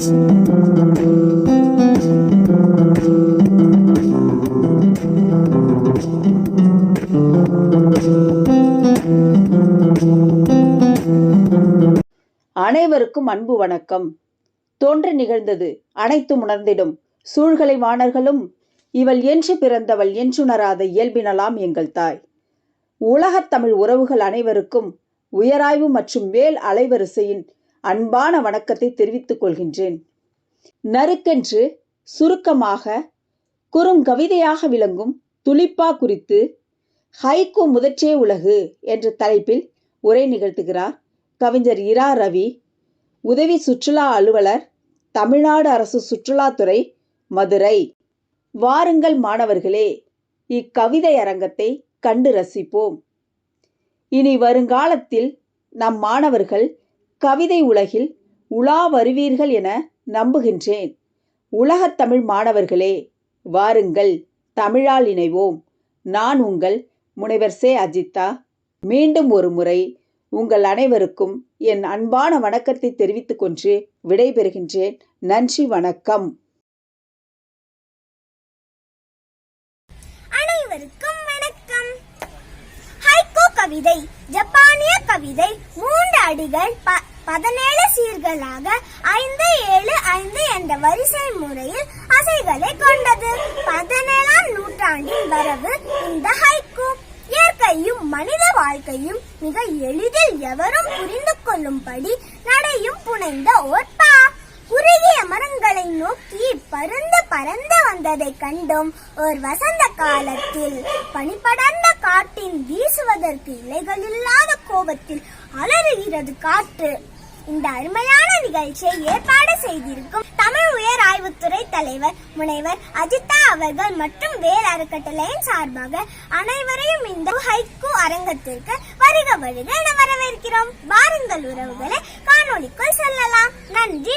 அனைவருக்கும் அன்பு வணக்கம். தோன்று நிகழ்ந்தது அனைத்தும் உணர்ந்திடும். சூழ்களை வாணர்களும் இவள் என்று பிறந்தவள் என்றுணராத இயல்பினலாம் எங்கள் தாய். உலகத் தமிழ் உறவுகள் அனைவருக்கும் உயராய்வு மற்றும் மேல் அலைவரிசையின் அன்பான வணக்கத்தை தெரிவித்துக் கொள்கின்றேன். நறுக்கென்று சுருக்கமாக குறுங்கவிதையாக விளங்கும் துலிப்பா குறித்து ஹைகோ முதற்றே உலகு என்ற தலைப்பில் உரை நிகழ்த்துகிறார் கவிஞர் இரா ரவி. உதவி சுற்றுலா அலுவலர் தமிழ்நாடு அரசு சுற்றுலாத்துறை மதுரை. வாருங்கள் மாணவர்களே இக்கவிதை அரங்கத்தை கண்டு ரசிப்போம். இனி வருங்காலத்தில் நம் மாணவர்கள் கவிதை உலகில் உலா வருவீர்கள் என நம்புகின்றேன். உலகத் தமிழ் மாணவர்களே வாருங்கள் தமிழால் இணைவோம். நான் உங்கள் முனைவர் சே. அஜித்தா. மீண்டும் ஒரு முறை உங்கள் அனைவருக்கும் என் அன்பான வணக்கத்தை தெரிவித்துக் கொண்டு விடைபெறுகின்றேன். நன்றி வணக்கம். அனைவருக்கும் வணக்கம். ஹைகோ கவிதை ஜப்பானிய கவிதை மூன்று அடிகள் பதினேழு சீர்களாக ஐந்து ஏழு ஐந்து என்ற வரிசை முறையில் அசைகளை கொண்டது. பதினேழாம் நூற்றாண்டின் வரவு இந்த ஹைக்கூ இயற்கையும் மனித வாழ்க்கையும் மிக எளிதில் எவரும் புரிந்து கொள்ளும்படி நடையும் புனைந்த ஓர் பா குறுகிய மரங்களை நோக்கி பருந்து பறந்து வந்ததை கண்டோம் ஒரு வசந்த காலத்தில் பனிப்படர்ந்த காட்டின் வீசுவதற்கு இலைகள் இல்லாத கோபத்தில் அலறுகிறது காற்று இந்த அருமையான நிகழ்ச்சியை ஏற்பாடு செய்திருக்கும் தமிழ் உயர் ஆய்வுத்துறை தலைவர் முனைவர் அஜிதா அவர்கள் மற்றும் வேறு அறக்கட்டளையின் சார்பாக அனைவரையும் இந்த ஹைக்கூ அரங்கத்திற்கு வருக வருக என வரவேற்கிறோம். வாருங்கள் உறவுகளை காணொளிக்குள் செல்லலாம். நன்றி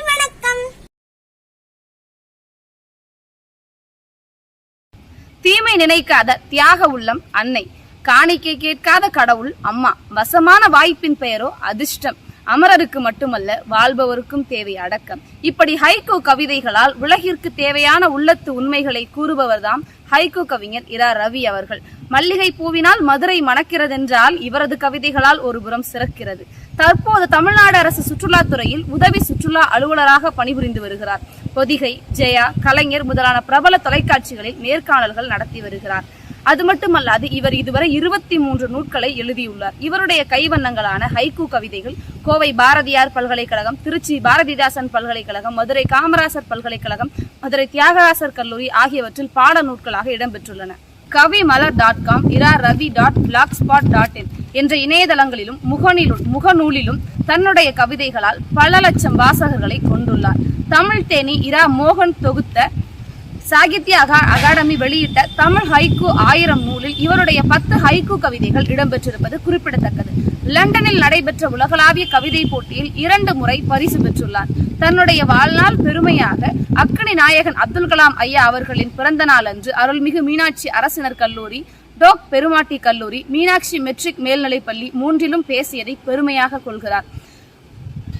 தீமை நினைக்காத தியாக உள்ளம் அன்னை. காணிக்கை கேட்காத கடவுள் அம்மா. வசமான வாய்ப்பின் பெயரோ அதிர்ஷ்டம். அமரருக்கு மட்டுமல்ல வாழ்பவருக்கும் தேவை அடக்கம். இப்படி ஹைகோ கவிதைகளால் உலகிற்கு தேவையான உள்ளத்து உண்மைகளை கூறுபவர்தாம் ஹைகோ கவிஞர் இரா ரவி அவர்கள். மல்லிகை பூவினால் மதுரை மணக்கிறதென்றால் இவரது கவிதைகளால் ஒருபுறம் சிறக்கிறது. தற்போது தமிழ்நாடு அரசு சுற்றுலாத்துறையில் உதவி சுற்றுலா அலுவலராக பணிபுரிந்து வருகிறார். பொதிகை ஜெயா கலைஞர் முதலான பிரபல தொலைக்காட்சிகளில் நேர்காணல்கள் நடத்தி வருகிறார். அது மட்டுமல்லாது இவர் இதுவரை இருபத்தி மூன்று நூட்களை எழுதியுள்ளார். இவருடைய கைவண்ணங்களான ஹைக்கூ கவிதைகள் கோவை பாரதியார் பல்கலைக்கழகம் திருச்சி பாரதிதாசன் பல்கலைக்கழகம் மதுரை காமராசர் பல்கலைக்கழகம் மதுரை தியாகராசர் கல்லூரி ஆகியவற்றில் பாட நூட்களாக இடம்பெற்றுள்ளன. Kavimalar dot com Ira Ravi dot blog spot dot in என்ற இணையதளங்களிலும் முகநூலும் முகநூலிலும் தன்னுடைய கவிதைகளால் பல லட்சம் வாசகர்களை கொண்டுள்ளார். தமிழ் தேனி இரா மோகன் தொகுத்த சாகித்ய அகா- அகாடமி வெளியிட்ட தமிழ் ஹைகூ ஆயிரம் நூலில் இவருடைய பத்து ஹைகூ கவிதைகள் இடம்பெற்றிருப்பது குறிப்பிடத்தக்கது. லண்டனில் நடைபெற்ற உலகளாவிய கவிதை போட்டியில் இரண்டு முறை பரிசு பெற்றுள்ளார். தன்னுடைய வாழ்நாள் பெருமையாக அக்கனி நாயகன் அப்துல் கலாம் ஐயா அவர்களின் பிறந்த நாள் அன்று அருள்மிகு மீனாட்சி அரசினர் கல்லூரி டோக் பெருமாட்டி கல்லூரி மீனாட்சி மெட்ரிக் மேல்நிலைப்பள்ளி மூன்றிலும் பேசியதை பெருமையாக கொள்கிறார்.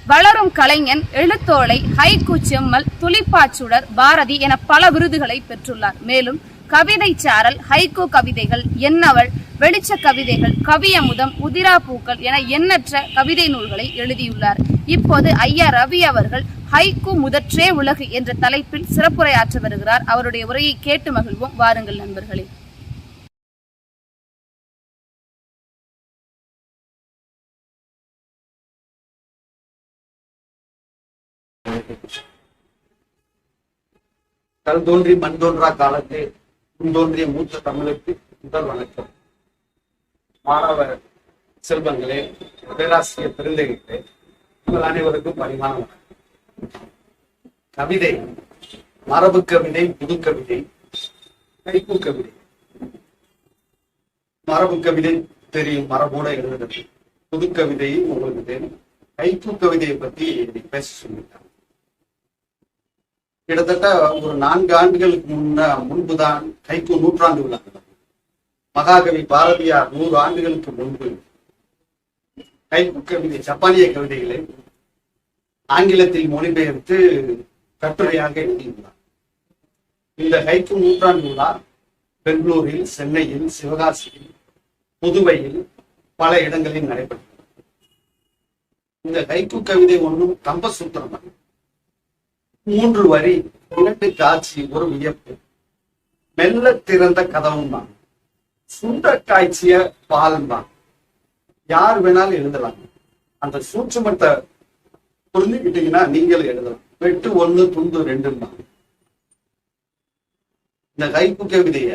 வளரும் கலைஞன் எழுத்தோலை ஹைக்கூ செம்மல் துளிப்பாச்சுடர் பாரதி என பல விருதுகளை பெற்றுள்ளார். மேலும் கவிதை சாரல் ஹைகோ கவிதைகள் என்னவள் வெளிச்ச கவிதைகள் கவியமுதம் உதிரா பூக்கள் என எண்ணற்ற கவிதை நூல்களை எழுதியுள்ளார். இப்போது ஐயா ரவி அவர்கள் ஹைக்கூ முதற்றே உலகு என்ற தலைப்பில் சிறப்புரையாற்ற வருகிறார். அவருடைய உரையை கேட்டு மகிழ்வோம். வாருங்கள் நண்பர்களே. கல் தோன்றி மண் தோன்றா காலத்தில் தோன்றிய மூத்த தமிழுக்கு முதல் வணக்கம். மாணவ செல்வங்களே பேராசிரியர் பெருந்தகைகளே உங்கள் அனைவருக்கும் பரிமாணம் கவிதை மரபு கவிதை புது கவிதை கைப்பு கவிதை. மரபு கவிதை தெரியும் மரபோட எழுதுறது. புது கவிதையும் உங்களுக்கு தெரியும். கைப்பு கவிதையை பத்தி பேச சொல்லிட்டாங்க. கிட்டத்தட்ட ஒரு நான்கு ஆண்டுகளுக்கு முன்ன முன்புதான் கைக்கு நூற்றாண்டு விழா. மகாகவி பாரதியார் நூறு ஆண்டுகளுக்கு முன்பு கைக்கு கவிதை ஜப்பானிய கவிதைகளை ஆங்கிலத்தில் மொழிபெயர்த்து கட்டுரையாக எழுதியுள்ளார். இந்த ஹைக்கு நூற்றாண்டு விழா பெங்களூரில் சென்னையில் சிவகாசியில் புதுவையில் பல இடங்களில் நடைபெற்றது. இந்த ஹைக்கு கவிதை ஒன்றும் கம்பசூத்திரம் அல்ல. மூன்று வரி இரண்டு காட்சி ஒரு வியப்பு. மெல்ல திறந்த கதவும் தான். சுண்ட காய்ச்சிய பால் தான். யார் வேணாலும் எழுதலாம். அந்த சூட்சுமத்தை புரிஞ்சுக்கிட்டீங்கன்னா நீங்களும் எழுதலாம். வெட்டு ஒண்ணு துண்டு ரெண்டு தான். இந்த கைப்பு கவிதைய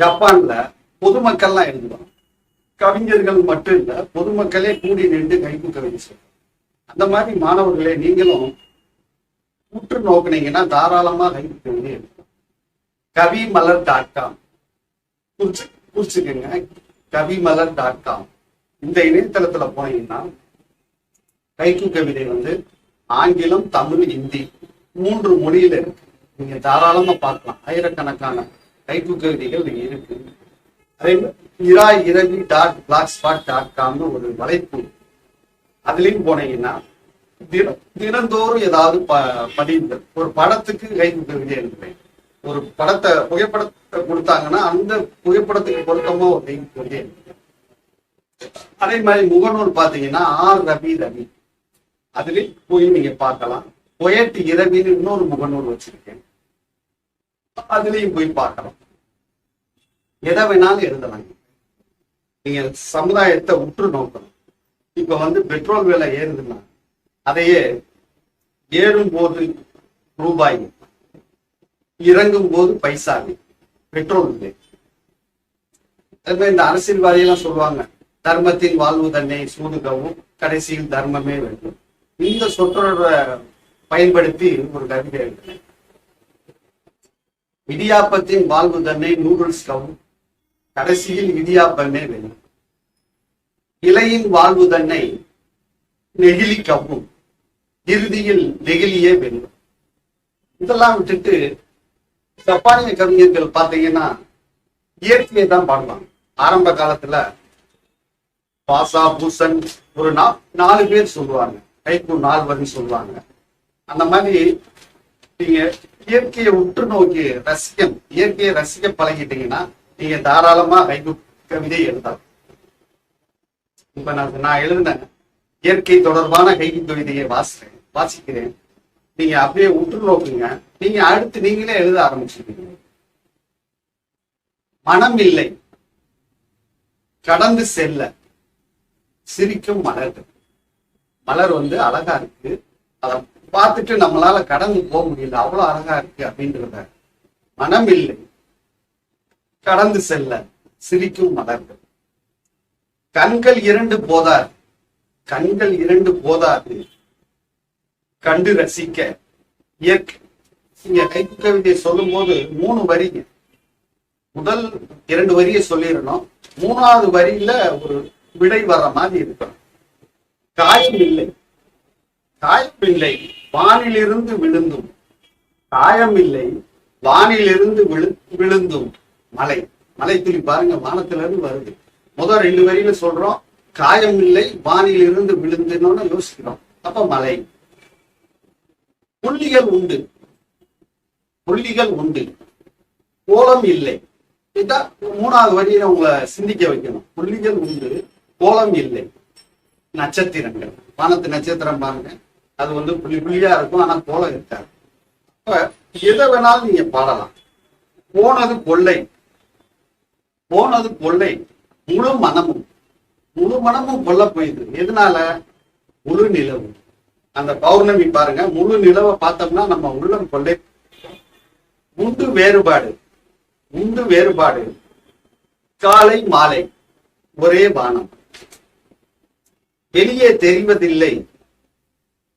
ஜப்பான்ல பொதுமக்கள்லாம் எழுதுவாங்க. கவிஞர்கள் மட்டும் இல்ல பொதுமக்களே கூடி நின்று கைப்பு கவிதை சொல்றாங்க. அந்த மாதிரி மாணவர்களே நீங்களும் உற்று நோக்குனீங்கன்னா தாராளமா கைப்பு கவிதை எழுதலாம் கவிமலர் டாட் காம் குறிச்சு குறிச்சுக்கோங்க கவிமலர் டாட் காம் இந்த இணையதளத்துல போனீங்கன்னா கைக்கு கவிதை வந்து ஆங்கிலம் தமிழ் இந்தி மூன்று மொழியில இருக்கு. நீங்க தாராளமா பார்க்கலாம். ஆயிரக்கணக்கான கைக்கு கவிதைகள் இங்க இருக்கு. அதே மாதிரி இரா Iravi dot black spot dot காம்னு ஒரு வலைப்பு அதுலயும் போனீங்கன்னா தினம் தினந்தோறும் ஏதாவது ப ஒரு படத்துக்கு கை கவிதை எழுதுவேன் ஒரு படத்தை புகைப்படத்தை கொடுத்தாங்கன்னா அந்த புகைப்படத்துக்கு பொருத்தமா ஒரு கை கவிதை அதே மாதிரி முகநூல் பாத்தீங்கன்னா ஆர். ரவி ரவி. அதுலயும் போய் நீங்க பார்க்கலாம். பொயட் இரவின்னு இன்னொரு முகநூல் வச்சிருக்கேன். அதுலயும் போய் பார்க்கலாம். எதை வேணாலும் எழுதலாம். நீங்க சமுதாயத்தை உற்று நோக்கணும். இப்ப வந்து பெட்ரோல் விலை ஏறுதுன்னா அதையே ஏறும் போது ரூபாய் இறங்கும் போது பைசாவி பெட்ரோல் இல்லை இந்த அரசியல் இந்த அரசியல்வாதியெல்லாம் சொல்லுவாங்க தர்மத்தின் வாழ்வு தன்னை சூதுகவும் கடைசியில் தர்மமே வேண்டும். இந்த சொற்றொடரை பயன்படுத்தி ஒரு கவிதை எழுதினேன் இடியாப்பத்தின் வாழ்வு தன்னை நூடுல்ஸ் கவும் கடைசியில் இடியாப்பமே வேண்டும். இலையின் வாழ்வு தன்னை நெகிழி கவும் இறுதியில் நெகிழியே வெல்லும். இதெல்லாம் விட்டுட்டு ஜப்பானிய கவிஞர்கள் பார்த்தீங்கன்னா இயற்கையை தான் பாடுவாங்க. ஆரம்ப காலத்துல பாசா பூசன் ஒரு நா நாலு பேர் சொல்லுவாங்க. கைக்கு நால்வர்னு சொல்லுவாங்க. அந்த மாதிரி நீங்க இயற்கையை உற்று நோக்கி ரசிக்கம் இயற்கையை ரசிக்க பழகிட்டீங்கன்னா நீங்க தாராளமா கைக்கு கவிதை எழுதலாம். இப்ப நான் நான் எழுதினேன் இயற்கை தொடர்பான கைக்கு கவிதையை வாசிக்கிறேன். வாசிக்கிறேன். நீங்க அப்படியே உற்று நோக்குங்க. நீங்க அடுத்து நீங்களே எழுத ஆரம்பிச்சிருக்கீங்க மனம் இல்லை கடந்து செல்ல. சிரிக்கும் மலர்கள் மலர் வந்து அழகா இருக்கு. அதை பார்த்துட்டு நம்மளால கடந்து போக முடியல. அவ்வளவு அழகா இருக்கு அப்படின்றத. மனம் இல்லை கடந்து செல்ல. சிரிக்கும் மலர்கள் கண்கள் இரண்டு போதாது. கண்கள் இரண்டு போதாது. கண்டு ரசிக்க. இயற்கை நீங்க கைக்கு கவிதை சொல்லும் போது மூணு வரிங்க. முதல் இரண்டு வரியை சொல்லிடணும். மூணாவது வரியில ஒரு விடை வர்ற மாதிரி இருக்கணும். காயம் இல்லை. காயம் இல்லை. வானிலிருந்து விழுந்தும். காயம் இல்லை. வானிலிருந்து விழு விழுந்தும். மலை. மலை துளி பாருங்க வானத்துல இருந்து வருது. முதல் ரெண்டு வரியில சொல்றோம் காயம் இல்லை வானிலிருந்து விழுந்துன்னு யோசிக்கிறோம். அப்ப மலை. புள்ளிகள் உண்டு. புள்ளிகள் உண்டு. கோலம் இல்லை. இதான் மூணாவது வரியில உங்களை சிந்திக்க வைக்கணும். புள்ளிகள் உண்டு கோலம் இல்லை. நட்சத்திரங்கள். வானத்து நட்சத்திரம் பாருங்க. அது வந்து புள்ளி புள்ளியா இருக்கும் ஆனா கோலம் இருக்காது. அப்ப எதை வேணாலும் நீங்க பாடலாம். போனது கொள்ளை. போனது கொள்ளை. முழு மனமும். முழு மனமும் கொல்ல போயிது. எதனால? முழு நிலவு அந்த பௌர்ணமி பாருங்க முழு நிலவை பார்த்தோம்னா நம்ம உள்ளம் கொள்ளை. உண்டு வேறுபாடு உண்டு வேறுபாடு. காலை மாலை ஒரே வானம். வெளியே தெரிவதில்லை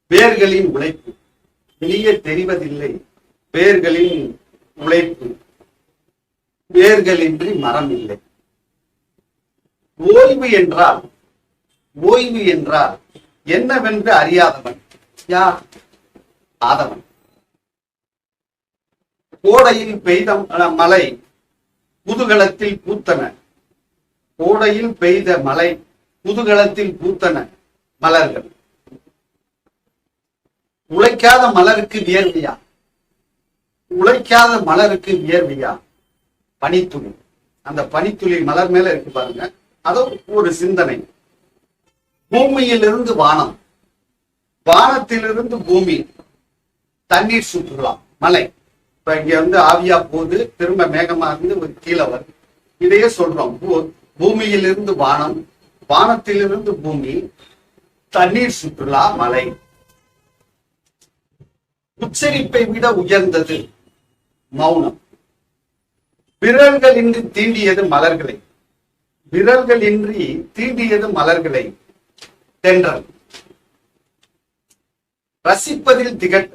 வேர்களின் உழைப்பு. வெளியே தெரிவதில்லை வேர்களின் உழைப்பு. வேர்களின்றி மரம் இல்லை ஓய்வு என்றால் ஓய்வு என்றால் என்னவென்று அறியாதவன். யார்? ஆதவன். கோடையில் பெய்த மலை மழை பூத்தன. கோடையில் பெய்த மலை குதூகலத்தில் பூத்தன மலர்கள். உழைக்காத மலருக்கு வியர்வையா உழைக்காத மலருக்கு வியர்வையா பனித்துளி. அந்த பனித்துளி மலர் மேல இருக்கு பாருங்க. அதோ ஒரு சிந்தனை. பூமியிலிருந்து வானம். வானத்திலிருந்து பூமி தண்ணீர் சுற்றுலா மலை. இப்ப இங்க வந்து ஆவியா போகுது திரும்ப மேகமா இருந்து ஒரு கீழே வருது. இதையே சொல்றோம். பூமியிலிருந்து வானம் வானத்திலிருந்து பூமி தண்ணீர் சுற்றுலா மலை. உச்சரிப்பை விட உயர்ந்தது மௌனம். விரல்களின்றி தீண்டியது மலர்களை. விரல்களின்றி தீண்டியது மலர்களை. தென்றல். ரசிப்பதில் திகட்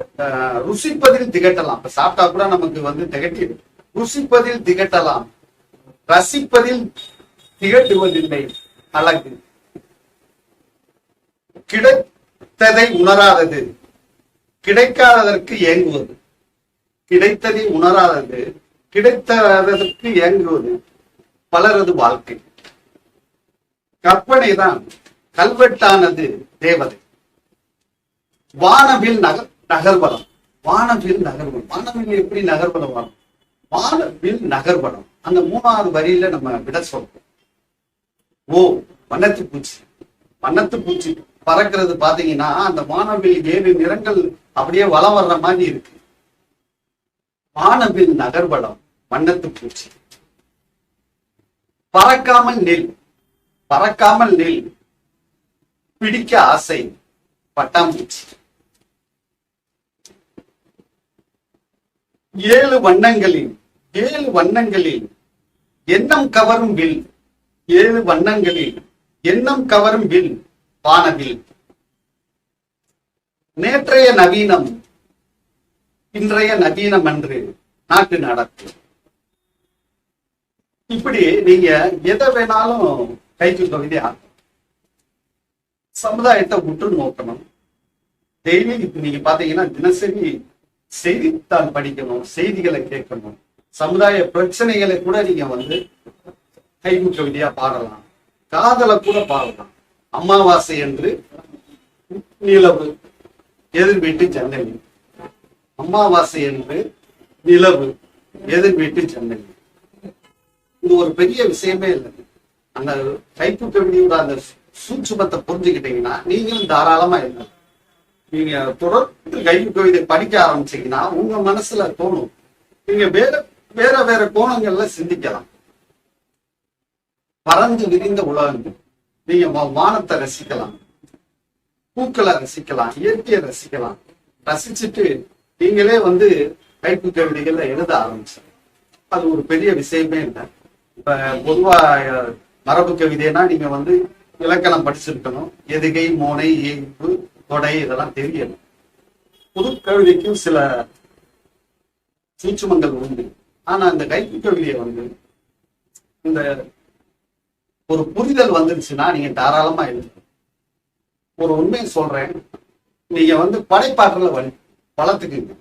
ருசிப்பதில் திகட்டலாம். இப்ப சாப்பிட்டா கூட நமக்கு வந்து திகட்டிடு ருசிப்பதில் திகட்டலாம். ரசிப்பதில் திகட்டுவதில்லை. அழகு. கிடைத்ததை உணராதது. கிடைக்காததற்கு ஏங்குவது. கிடைத்ததை உணராதது. கிடைத்ததற்கு ஏங்குவது. பலரது வாழ்க்கை. கற்பனைதான். கல்வெட்டானது தேவதை. வானவில் நகர் நகர்படம் வானவில் நகர்வலம் வானவில் எப்படி நகர்பலம் வரும்? வானவில் நகர்படம் அந்த மூணாவது வரியில நம்ம விட சொல்றோம். ஓ வண்ணத்து பூச்சி. வண்ணத்து பூச்சி பறக்கிறது பாத்தீங்கன்னா அந்த வானவில் ஏழு நிறங்கள் அப்படியே வலம் வர்ற மாதிரி இருக்கு. வானவில் நகர்பலம் வண்ணத்து பூச்சி. பறக்காமல் நெல். பறக்காமல் நெல். பிடிக்க ஆசை. பட்டாம்பூச்சி ஏழு வண்ணங்களில் ஏழு வண்ணங்களில் எண்ணம் கவரும் வில் ஏழு வண்ணங்களில் எண்ணம் கவரும் வில் வானவில். நேற்றைய நவீனம் இன்றைய நவீனம் அன்று நாட்டு நடப்பு. இப்படி நீங்க எதை வேணாலும் கைக்கு கவிதை சமுதாயத்தை உற்று நோக்கணும். டெய்லி நீங்க பாத்தீங்கன்னா தினசரி செய்தித்தாள் படிக்கணும் செய்திகளை கேட்கணும். சமுதாய பிரச்சனைகளை கூட நீங்க வந்து கைகு பாடலாம். காதலை கூட பாடலாம். அமாவாசை என்று நிலவு எதிர் வீட்டு ஜன்னலி. அமாவாசை என்று நிலவு எதிர் வீட்டு ஜன்னலி. இது ஒரு பெரிய விஷயமே இல்லை. அந்த கைப்பு கவிதையோட அந்த சூட்சுமத்தை புரிஞ்சுக்கிட்டீங்கன்னா நீங்களும் தாராளமா இருந்தது நீங்க தொடர்ந்து கைப்பு கவிதை படிக்க ஆரம்பிச்சீங்கன்னா உங்க மனசுல தோணும். நீங்க வேற வேற வேற கோணங்கள்ல சிந்திக்கலாம். பறந்து விரிந்த உலகங்கள். நீங்க வானத்தை ரசிக்கலாம். பூக்களை ரசிக்கலாம். இயற்கையை ரசிக்கலாம். ரசிச்சுட்டு நீங்களே வந்து கைப்பு கவிதைகள்ல எழுத ஆரம்பிச்சு அது ஒரு பெரிய விஷயமே இல்லை. இப்ப பொதுவா மரபு கவிதைனா நீங்க வந்து இலக்கணம் படிச்சிருக்கணும். எதுகை மோனை ஏய்ப்பு தொடை இதெல்லாம் தெரியணும் புது கவிதைக்கும் சில சூட்சுமங்கள் உண்டு. ஆனா அந்த கைப்பு கவிதையை வந்து இந்த ஒரு புரிதல் வந்துருச்சுன்னா நீங்க தாராளமா எழுதணும் ஒரு உண்மையை சொல்றேன். நீங்க வந்து படைப்பாற்றல வழி வளர்த்துக்குங்க.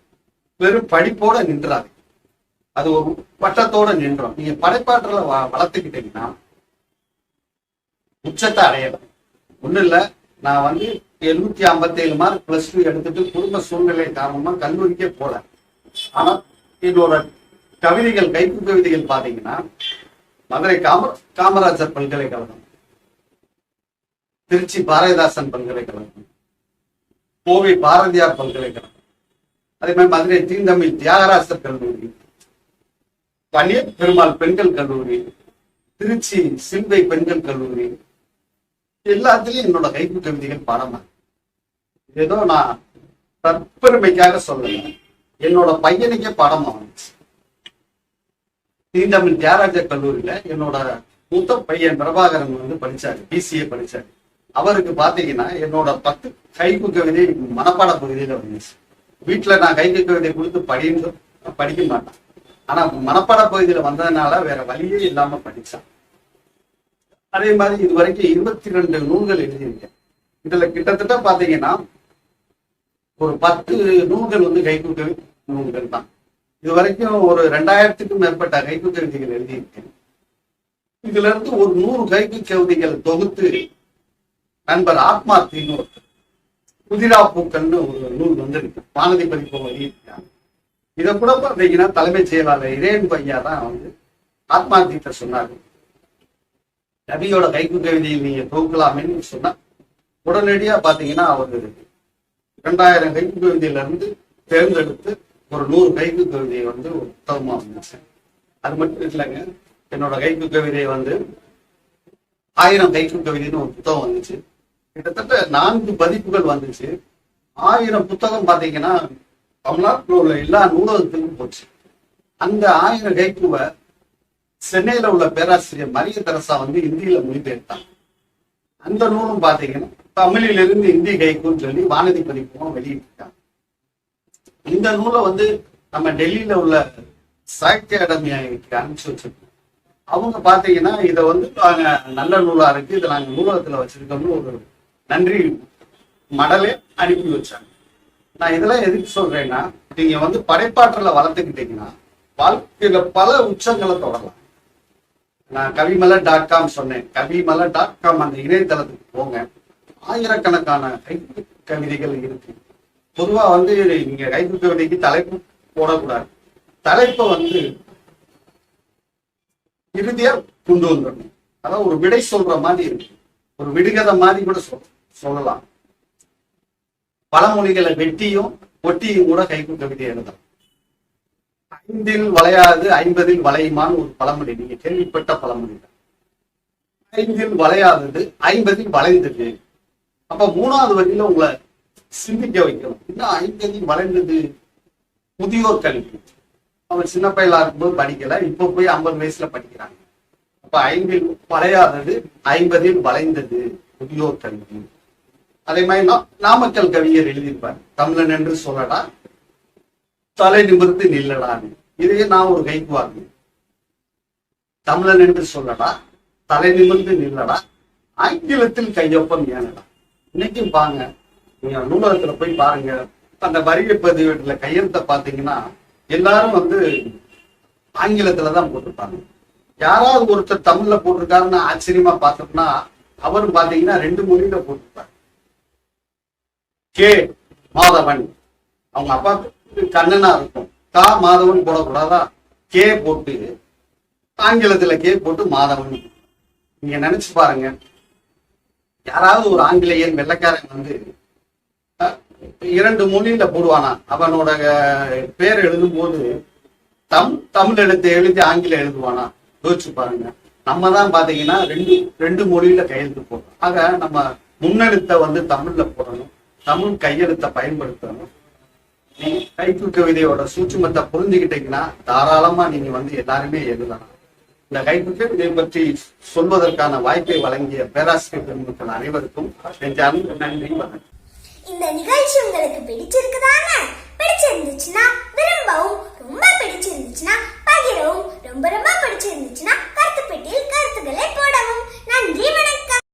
வெறும் படிப்போட நின்றாது. அது ஒரு பட்டத்தோட நின்றோம். நீங்க படைப்பாற்றல வ- வளர்த்துக்கிட்டீங்கன்னா உச்சத்தை அடையலாம். ஒண்ணு இல்ல நான் வந்து எழுநூத்தி ஐம்பத்தி ஏழு மார்க் பிளஸ் டூ எடுத்துட்டு குடும்ப சூழ்நிலை காரணமா கல்லூரிக்கே போல. ஆனா என்னோட கவிதைகள் கைப்பு கவிதைகள் பாத்தீங்கன்னா மதுரை காம காமராஜர் பல்கலைக்கழகம் திருச்சி பாரதிதாசன் பல்கலைக்கழகம் கோவை பாரதியார் பல்கலைக்கழகம் அதே மாதிரி மதுரை தீந்தமிழ் தியாகராசர் கல்லூரி பன்னீர் பெருமாள் பெண்கள் கல்லூரி திருச்சி சில்வை பெண்கள் கல்லூரி எல்லாத்துலயும் என்னோட கைப்பு கவிதைகள் பாடமா ஏதோ நான் தற்பெருமைக்காக சொல்லல என்னோட பையனுக்கே பாடமா வந்துச்சு. தீண்டமிழ் தியாகராஜர் கல்லூரியில என்னோட மூத்த பையன் பிரபாகரன் வந்து படிச்சாரு பிசிஏ படிச்சாரு. அவருக்கு பாத்தீங்கன்னா என்னோட பத்து கைப்பு கவிதை மனப்பாட பகுதியில வந்துச்சு. வீட்டுல நான் கைக்கு கவிதை கொடுத்து படின்னு படிக்க மாட்டேன். ஆனா மனப்பாட பகுதியில வந்ததுனால வேற வழியே இல்லாம படிச்சான். அதே மாதிரி இது வரைக்கும் இருபத்தி ரெண்டு நூல்கள் எழுதியிருக்கேன். இதுல கிட்டத்தட்ட பாத்தீங்கன்னா ஒரு பத்து நூல்கள் வந்து கைக்கு நூல்கள் தான். இது வரைக்கும் ஒரு ரெண்டாயிரத்துக்கும் மேற்பட்ட கைக்கு கவிதைகள் எழுதியிருக்கேன். இதுல இருந்து ஒரு நூறு கைக்கு கவிதைகள் தொகுத்து நண்பர் ஆத்மா ஒருத்தர் புதிரா பூக்கள்னு ஒரு நூல் வந்திருக்கு. வானதி பதிப்பு வெளியிட்டாங்க இதை கூட பார்த்தீங்கன்னா தலைமைச் செயலாளர் இரேன் பையா தான் வந்து ஆத்மார்த்திட்ட சொன்னார்கள் நபியோட கைக்கு கவிதையில் நீங்க தொகுக்கலாமேன்னு சொன்னா உடனடியா பாத்தீங்கன்னா அவர் இரண்டாயிரம் கைக்கு கவிதையில இருந்து தேர்ந்தெடுத்து ஒரு நூறு கைக்கு கவிதையை வந்து ஒரு புத்தகமா வந்துச்சு அது மட்டும் இல்லைங்க என்னோட கைக்கு கவிதை வந்து ஆயிரம் கைக்கு கவிதைன்னு ஒரு புத்தகம் வந்துச்சு. கிட்டத்தட்ட நான்கு பதிப்புகள் வந்துச்சு. ஆயிரம் புத்தகம் பாத்தீங்கன்னா தமிழ்நாட்டில் உள்ள எல்லா நூலகத்துக்கும் போச்சு. அந்த ஆயிரம் கைக்குவை சென்னையில உள்ள பேராசிரியர் மரிய தெரசா வந்து இந்தியில மொழிபெயர்த்தாங்க அந்த நூலும் பாத்தீங்கன்னா தமிழிலிருந்து இந்தி கைக்குன்னு சொல்லி வானதி பதிப்பும் வெளியிட்டிருக்காங்க. இந்த நூலை வந்து நம்ம டெல்லியில உள்ள சாகித்ய அகாடமிக்கு அனுப்பிச்சு வச்சிருக்கோம். அவங்க பாத்தீங்கன்னா இதை வந்து நாங்க நல்ல நூலா இருக்கு. இதை நாங்க நூலகத்துல வச்சிருக்கோம்னு ஒரு நன்றி மடலே அனுப்பி வச்சாங்க. நான் இதெல்லாம் எதுக்கு சொல்றேன்னா நீங்க வந்து படைப்பாற்றலை வளர்த்துக்கிட்டீங்கன்னா வாழ்க்கையில பல உச்சங்களை தொடரலாம். நான் கவிமலர் டாட் காம் சொன்னேன். கவிமலர் டாட் காம் அந்த இணையதளத்துக்கு போங்க. ஆயிரக்கணக்கான கைப்பு கவிதைகள் இருக்கு. பொதுவா வந்து நீங்க கைப்பு கவிதைக்கு தலைப்பு போடக்கூடாது. தலைப்பை வந்து இறுதியா கொண்டு வந்துடணும். அதான் ஒரு விடை சொல்ற மாதிரி இருக்கு. ஒரு விடுகதை மாதிரி கூட சொல் சொல்லலாம். பழமொழிகளை வெட்டியும் ஒட்டியும் கூட கைப்பு கவிதை எழுதலாம். ஐந்தில் வளையாது ஐம்பதில் வளையுமான்னு ஒரு பழமொழி. நீங்க கேள்விப்பட்ட பழமொழி தான். ஐந்தில் வளையாதது ஐம்பதில் வளைந்தது. அப்ப மூணாவது வழியில உங்களை சிந்திக்க வைக்கணும். இன்னும் ஐம்பதில் வளைந்தது? முதியோர் கல்வி. அவர் சின்ன பையலா இருக்கும்போது படிக்கல இப்ப போய் ஐம்பது வயசுல படிக்கிறாங்க அப்ப ஐந்தில் வளையாதது ஐம்பதில் வளைந்தது. முதியோர் கல்வி. அதே மாதிரி நா- நாமக்கல் கவிஞர் எழுதியிருப்பார். தமிழன் என்று சொல்லடா தலை நிமிர்ந்து நில்லடான்னு இதையே நான் ஒரு கைக்கு வாங்கினேன். தமிழன் என்று சொல்லடா தலை நிமிர்ந்து நில்லடா ஆங்கிலத்தில் கையொப்பம் ஏனடா. இன்னைக்கும் பாருங்க நீங்க நூலகத்துல போய் பாருங்க அந்த வரிகை பதிவேட்டுல கையெழுத்த பாத்தீங்கன்னா எல்லாரும் வந்து ஆங்கிலத்துல தான் போட்டிருப்பாங்க. யாராவது ஒருத்தர் தமிழ்ல போட்டிருக்காருன்னு ஆச்சரியமா பார்த்தோம்னா அவரும் பாத்தீங்கன்னா ரெண்டு மொழியில போட்டிருப்பாரு. கே. மாதவன். அவங்க அப்பா கண்ணனா இருக்கும் கா மாதவன் போடக்கூடாதா? கே போட்டு ஆங்கிலத்துல கே போட்டு மாதவன். நீங்க நினைச்சு பாருங்க. யாராவது ஒரு ஆங்கிலேயன் வெள்ளக்காரன் வந்து இரண்டு மொழியில போடுவானா? அவனோட பேர் எழுதும் போது தம் தமிழ் எழுத்து எழுதி ஆங்கிலம் எழுதுவானா? யோசிச்சு பாருங்க. நம்ம தான் பாத்தீங்கன்னா ரெண்டு ரெண்டு மொழியில கையெழுத்து போடுறோம் ஆக நம்ம முன்னெழுத்தை வந்து தமிழ்ல போடணும். தமிழ் கையெழுத்தை பயன்படுத்தணும். நீங்க கைத்தூக்க விதையோட சூட்சுமத்தை புரிஞ்சுக்கிட்டீங்கன்னா தாராளமா நீங்க வந்து எல்லாருமே எழுதலாம். இந்த கைத்தூக்க விதை பற்றி சொல்வதற்கான வாய்ப்பை வழங்கிய பேராசிரியர் பெருமக்கள் அனைவருக்கும் நன்றி வணக்கம். இந்த நிகழ்ச்சி உங்களுக்கு பிடிச்சிருக்குதானே பிடிச்சிருந்துச்சுன்னா விரும்பவும் ரொம்ப பிடிச்சிருந்துச்சுன்னா பகிரவும் ரொம்ப ரொம்ப பிடிச்சிருந்துச்சுன்னா கருத்து பெட்டியில் கருத்துக்களை போடவும். நன்றி வணக்கம்.